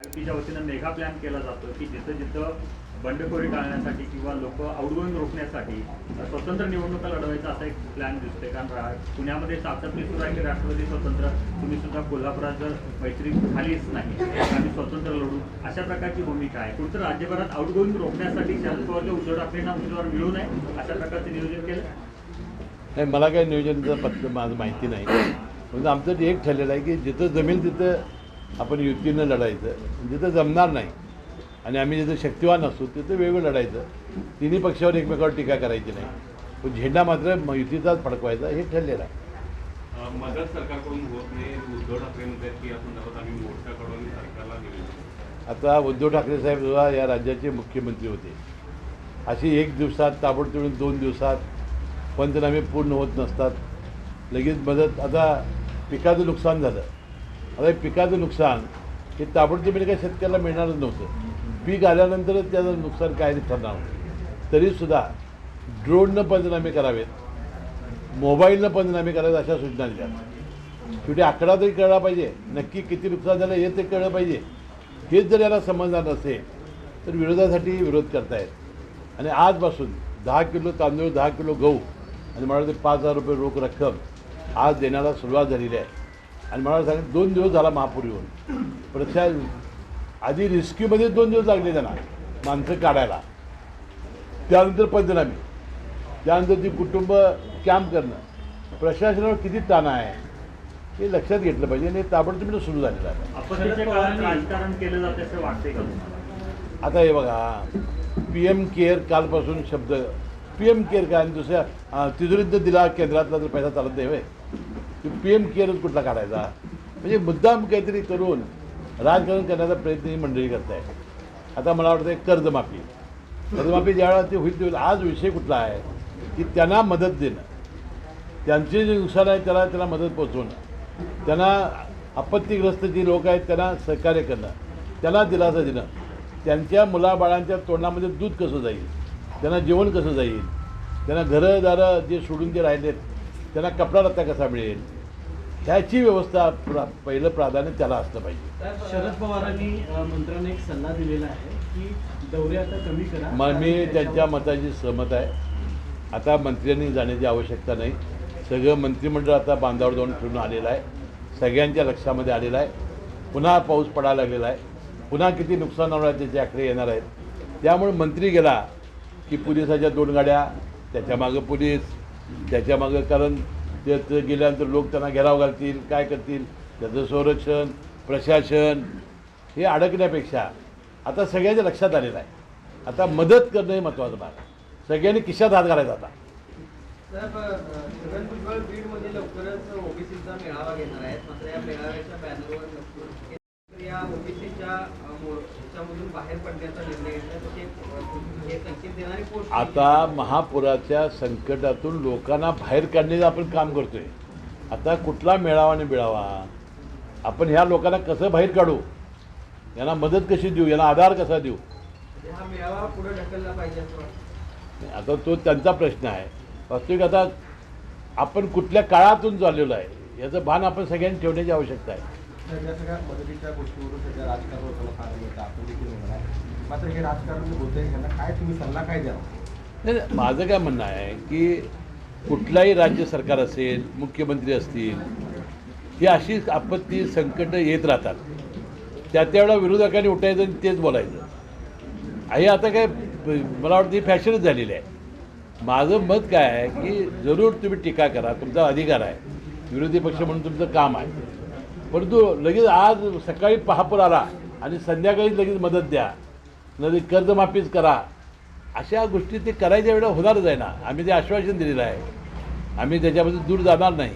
युतीच्या वतीनं mega plan केला जातो की जिथं जिथं बंडखोरी टाळण्यासाठी किंवा लोक आउटगोईंग रोखण्यासाठी स्वतंत्र निवडणुका लढवायचा असा एक प्लॅन दिसतोय. कारण पुण्यामध्ये सातत्य सुरू आहे की राष्ट्रवादी स्वतंत्र तुम्ही सुद्धा कोल्हापुरात जर मैत्री झालीच नाही आम्ही स्वतंत्र लढू. अशा प्रकारची भूमिका आहे. कुठं राज्यभरात आउटगोईंग रोखण्यासाठी शरद पवारच्या उद्धव ठाकरेंना उमेदवार मिळू नये अशा प्रकारचं नियोजन केलं? नाही मला काही नियोजनाचं पत्र माझं माहिती नाही. म्हणजे आमचं ते एक ठरलेलं आहे की जिथं जमीन तिथं आपण युतीनं लढायचं. जिथं जमणार नाही आणि आम्ही जिथं शक्तिवान असतो तिथं वेगळं लढायचं. तिन्ही पक्षावर एकमेकावर टीका करायची नाही. पण झेंडा मात्र म- युतीचाच फडकवायचा हे ठरलेलं आहे. अ, मदत सरकारकडून होत नाही. उद्धव ठाकरे म्हणतात की या संदर्भात आम्ही मोर्चाकडून सरकारला निवेदन आता उद्धव ठाकरे साहेब जेव्हा या राज्याचे मुख्यमंत्री होते. अशी एक दिवसात ताबडतोब दोन दिवसात पंचनामे पूर्ण होत नसतात. लगेच मदत आता पिकाचं नुकसान झालं. आता पिकाचं नुकसान हे ताबडतोबीने म्हणजे काही शेतकऱ्याला मिळणारच नव्हतं. पीक आल्यानंतरच त्याचं नुकसान काय ठरणार. तरीसुद्धा ड्रोननं पंचनामे करावेत मोबाईलनं पंचनामे करावेत अशा सूचना दिल्या. शेवटी आकडा तरी कळला पाहिजे. नक्की किती नुकसान झालं हे ते कळलं पाहिजे. हेच जर याला समजणार नसेल तर विरोधासाठी विरोध करतायत. आणि आजपासून दहा किलो तांदूळ दहा किलो गहू आणि मला ते पाच हजार रुपये रोख रक्कम आज देण्याला सुरुवात झालेली आहे. आणि मला सांगितलं दोन दिवस झाला महापूर येऊन प्रशा आधी रेस्क्यूमध्ये दोन दिवस लागले त्यांना माणसं काढायला. त्यानंतर पंचनामे. त्यानंतर ती कुटुंब कॅम्प करणं. प्रशासनावर किती ताण आहे हे लक्षात घेतलं पाहिजे आणि हे ताबडतोब सुरू झालेलं आहे. आता हे बघा पी एम केअर कालपासून शब्द पी एम केअर काय आणि दुसऱ्या तिजोरीत दिला केंद्रातला तर पैसा चालत नाही पी एम केअरच कुठला काढायचा? म्हणजे मुद्दाम काहीतरी करून राजकारण करण्याचा प्रयत्न ही मंडळी करत आहे आता मला वाटतं कर्जमाफी. कर्जमाफी ज्यावेळेला ते होईल तेव्हा आज विषय कुठला आहे? की त्यांना मदत देणं. त्यांचे जे नुकसान आहे त्याला त्याला मदत पोचवणं त्यांना आपत्तीग्रस्त जी लोक आहेत त्यांना सहकार्य करणं. त्यांना दिलासा देणं. त्यांच्या मुलाबाळांच्या तोंडामध्ये दूध कसं जाईल? त्यांना जेवण कसं जाईल? त्यांना घरं दारं जे सोडून जे राहिलेत त्यांना कपडा रत्ता कसा मिळेल? ह्याची व्यवस्था प्रा पहिलं प्राधान्य त्याला असलं पाहिजे. शरद पवारांनी मंत्र्यांना एक सल्ला दिलेला आहे की दौरे आता कमी करा. मग मी त्यांच्या मताची सहमत आहे. आता मंत्र्यांनी जाण्याची आवश्यकता नाही. सगळं मंत्रिमंडळ आता बांधावर जाऊन फिरून आलेलं आहे. सगळ्यांच्या लक्षामध्ये आलेलं आहे. पुन्हा पाऊस पडायला लागलेला आहे. पुन्हा किती नुकसान होणार आहे त्याचे आकडे येणार आहेत. त्यामुळे मंत्री गेला की पोलिसाच्या दोन गाड्या त्याच्यामागं पोलीस त्याच्यामागं कारण त्याचं गेल्यानंतर लोक त्यांना घेराव घालतील काय करतील? त्याचं संरक्षण प्रशासन हे अडकण्यापेक्षा आता सगळ्यांच्या लक्षात आलेलं आहे. आता मदत करणं हे महत्त्वाचं भाग सगळ्यांनी किशात हात घालायचा आता. लवकरच ओबीसीचा मेळावा घेणार आहेत. मात्र या मेळाव्याच्या बॅनरवर नसून या ओबीसीच्या ह्याच्यामधून बाहेर पडण्याचा निर्णय घेतला तर ते अ, हे संकेत देणारी पोस्ट आता महापुराच्या संकटातून लोकांना बाहेर काढण्याचं आपण काम करतोय. आता कुठला मेळावा आणि मिळावा आपण ह्या लोकांना कसं बाहेर काढू? यांना मदत कशी देऊ? यांना आधार कसा देऊ? आता तो त्यांचा प्रश्न आहे. वास्तविक आता आपण कुठल्या काळातून चाललेलो आहे याचं भान आपण सगळ्यांनी ठेवण्याची आवश्यकता आहे. सगळ्या सगळ्या मदतीच्या गोष्टीवरून सध्या राजकारण होताना फार मिळतं आपण देखील होणार मात्र हे राजकारण जे होतंय ह्यांना काय तुम्ही सल्ला काय द्यावा नाही, माझं काय म्हणणं आहे की कुठलाही राज्य सरकार असेल मुख्यमंत्री असतील ही अशी आपत्ती संकट येत राहतात. त्या त्यावेळेला विरोधकांनी उठायचं आणि तेच बोलायचं. हे आता काय मला वाटतं ही फॅशनच झालेली आहे. माझं मत काय आहे की जरूर तुम्ही टीका करा तुमचा अधिकार आहे. विरोधी पक्ष म्हणून तुमचं काम आहे. परंतु लगेच आज सकाळी पहापूर आला आणि संध्याकाळी लगेच मदत द्या. नदी कर्जमाफीच करा. अशा गोष्टी ते करायच्या वेळेला होणारच आहे ना. आम्ही ते आश्वासन दिलेलं आहे. आम्ही त्याच्यापासून दूर जाणार नाही.